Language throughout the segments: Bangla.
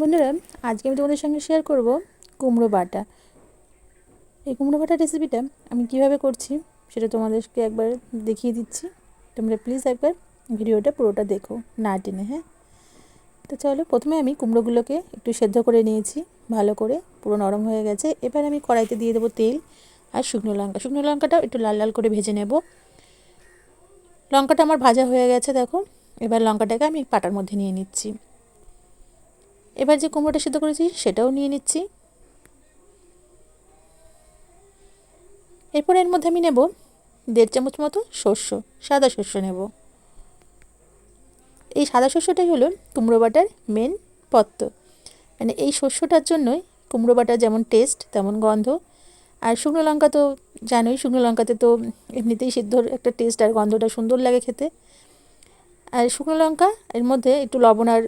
বন্ধুরা, আজকে আমি তোমাদের সঙ্গে শেয়ার করব কুমড়ো বাটা। এই কুমড়ো বাটা রেসিপিটা আমি কীভাবে করছি সেটা তোমাদেরকে একবার দেখিয়ে দিচ্ছি। তোমরা প্লিজ একবার ভিডিওটা পুরোটা দেখো, না টেনে হ্যাঁ? তো চলো, প্রথমে আমি কুমড়োগুলোকে একটু সেদ্ধ করে নিয়েছি, ভালো করে, পুরো নরম হয়ে গেছে। এবার আমি কড়াইতে দিয়ে দেবো তেল আর শুকনো লঙ্কা। শুকনো লঙ্কাটাও একটু লাল লাল করে ভেজে নেব। লঙ্কাটা আমার ভাজা হয়ে গেছে, দেখো। এবার লঙ্কাটাকে আমি পাটার মধ্যে নিয়ে নিচ্ছি। এবার যে কুমড়োটা সিদ্ধ করেছি সেটাও নিয়ে নিচ্ছি। এরপর এর মধ্যে আমি নেব দেড় চামচ মতো শস্য সাদা শস্য নেব। এই সাদা শস্যটাই হলো কুমড়ো বাটার মেন পত্র মানে এই শস্যটার জন্যই কুমড়ো বাটার যেমন টেস্ট তেমন গন্ধ। আর শুকনো লঙ্কা তো জানোই, শুকনো লঙ্কাতে তো এমনিতেই সিদ্ধর একটা টেস্ট আর গন্ধটা সুন্দর লাগে খেতে। আর শুকনো লঙ্কা, এর মধ্যে একটু লবণ আর,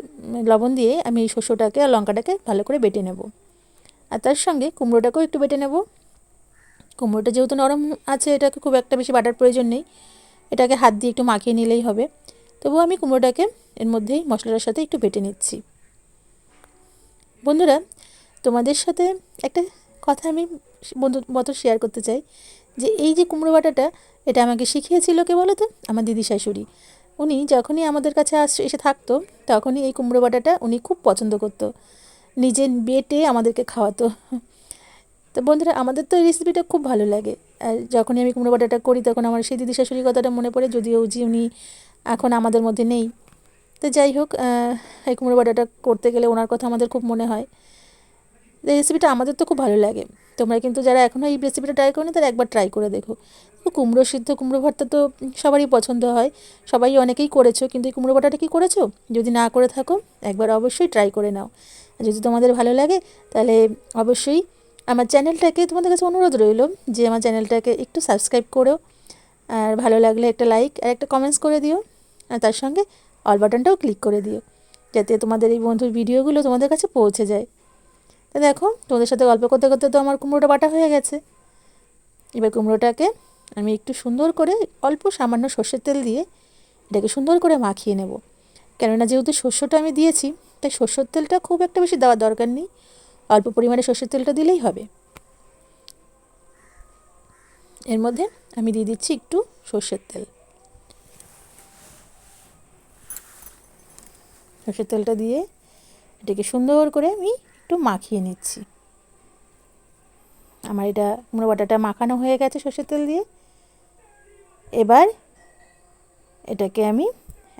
লবণ দিয়ে আমি এই শস্যটাকে আর লঙ্কাটাকে ভালো করে বেটে নেব। আর তার সঙ্গে কুমড়োটাকেও একটু বেটে নেব। কুমড়োটা যেহেতু নরম আছে, এটাকে খুব একটা বেশি বাটার প্রয়োজন নেই। এটাকে হাত দিয়ে একটু মাখিয়ে নিলেই হবে। তবুও আমি কুমড়োটাকে এর মধ্যেই মশলাটার সাথে একটু বেটে নিচ্ছি। বন্ধুরা, তোমাদের সাথে একটা কথা আমি বন্ধু মতো শেয়ার করতে চাই। যে এই যে কুমড়ো বাটাটা, এটা আমাকে শিখিয়েছিল কে বলো তো আমার দিদি শাশুড়ি। উনি যখনই আমাদের কাছে আস, এসে থাকতো, তখনই এই কুমড়ো বাটাটা উনি খুব পছন্দ করতো। নিজে বেটে আমাদেরকে খাওয়াতো। তো বন্ধুরা, আমাদের তো এই রেসিপিটা খুব ভালো লাগে। আর যখনই আমি কুমড়ো বাটাটা করি, তখন আমার সেই দিদি শাশুড়ির কথাটা মনে পড়ে, যদিও যে উনি এখন আমাদের মধ্যে নেই। তো যাই হোক এই কুমড়ো বাটাটা করতে গেলে ওনার কথা আমাদের খুব মনে হয়। এই রেসিপিটা আমাদের তো খুব ভালো লাগে। তোমরা কিন্তু যারা এখনও এই রেসিপিটা ট্রাই করনি, তারা একবার ট্রাই করে দেখো। কুমড়ো সিদ্ধ, কুমড়ো ভর্তা তো সবারই পছন্দ হয়। সবাই অনেকেই করেছ, কিন্তু এই কুমড়ো বাটাটা কি করেছ? যদি না করে থাকো, একবার অবশ্যই ট্রাই করে নাও। যদি তোমাদের ভালো লাগে, তাহলে অবশ্যই আমার চ্যানেলটাকে তোমাদের কাছে অনুরোধ রইল যে আমার চ্যানেলটাকে একটু সাবস্ক্রাইব করো। আর ভালো লাগলে একটা লাইক আর একটা কমেন্টস করে দিও। আর তার সঙ্গে অল বাটনটাও ক্লিক করে দিও, যাতে তোমাদের এই বন্ধুর ভিডিওগুলো তোমাদের কাছে পৌঁছে যায়। দেখো, তোমাদের সাথে গল্প করতে করতে তো আমার কুমড়োটা বাটা হয়ে গেছে। এবার কুমড়োটাকে আমি একটু সুন্দর করে অল্প সামান্য সর্ষের তেল দিয়ে এটাকে সুন্দর করে মাখিয়ে নেব। কেননা যেহেতু শস্যটা আমি দিয়েছি, তাই সর্ষের তেলটা খুব একটা বেশি দেওয়ার দরকার নেই। অল্প পরিমাণে সর্ষের তেলটা দিলেই হবে। এর মধ্যে আমি দিয়ে দিচ্ছি একটু সর্ষের তেল। সর্ষের তেলটা দিয়ে এটাকে সুন্দর করে আমি একটু মাখিয়ে নিচ্ছি। আমার এটা কুমড়ো বাটাটা মাখানো হয়ে গেছে সর্ষের তেল দিয়ে। এবার এটাকে আমি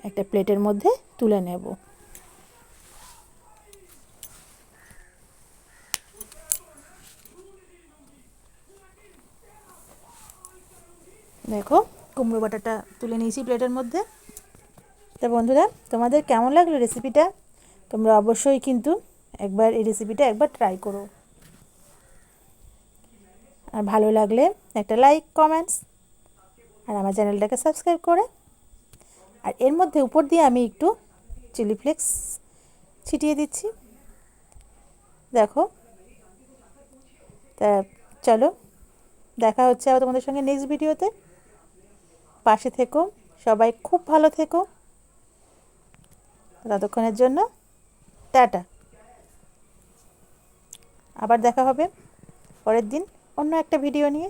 একটা প্লেটের মধ্যে তুলে নেব। দেখো, কুমড়ো বাটাটা তুলে নিয়েছি প্লেটের মধ্যে। তা বন্ধুরা, তোমাদের কেমন লাগল রেসিপিটা? তোমরা অবশ্যই কিন্তু একবার এই রেসিপিটা একবার ট্রাই করো। আর ভালো লাগলে একটা লাইক কমেন্টস আর আমার চ্যানেলটাকে সাবস্ক্রাইব করে। আর এর মধ্যে উপর দিয়ে আমি একটু চিলি ফ্লেক্স ছিটিয়ে দিচ্ছি। দেখো, তা চলো, দেখা হচ্ছে আবার তোমাদের সঙ্গে নেক্সট ভিডিওতে পাশে থেকো, সবাই খুব ভালো থেকো। ততক্ষণের জন্য টাটা। আবার দেখা হবে। পরের দিন অন্য একটা ভিডিও নিয়ে।